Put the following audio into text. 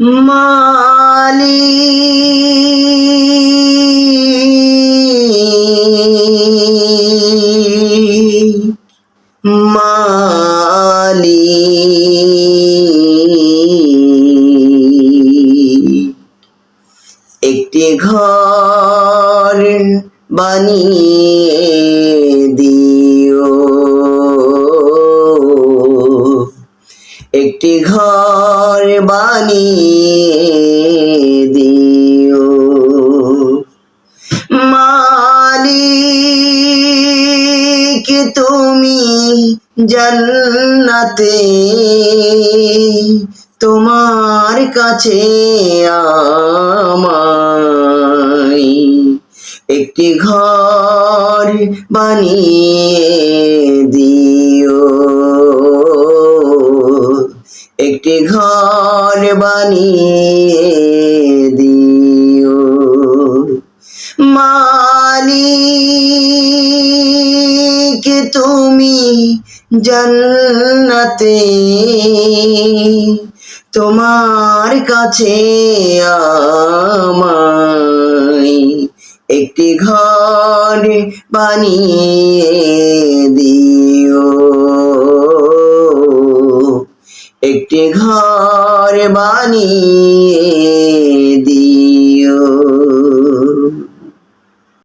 মালি। মালি। একটি ঘর বানিয়ে একটি ঘর বানিয়ে দিও। মালিক তুমি জান্নাতে তোমার কাছে আমায় একটি ঘর বানিয়ে দিও। একটি ঘর বানিয়ে দিও। মালিক তুমি জান্নাতে। তোমার কাছে আমায় একটি ঘর বানিয়ে একটি ঘর বানিয়ে দিয়ে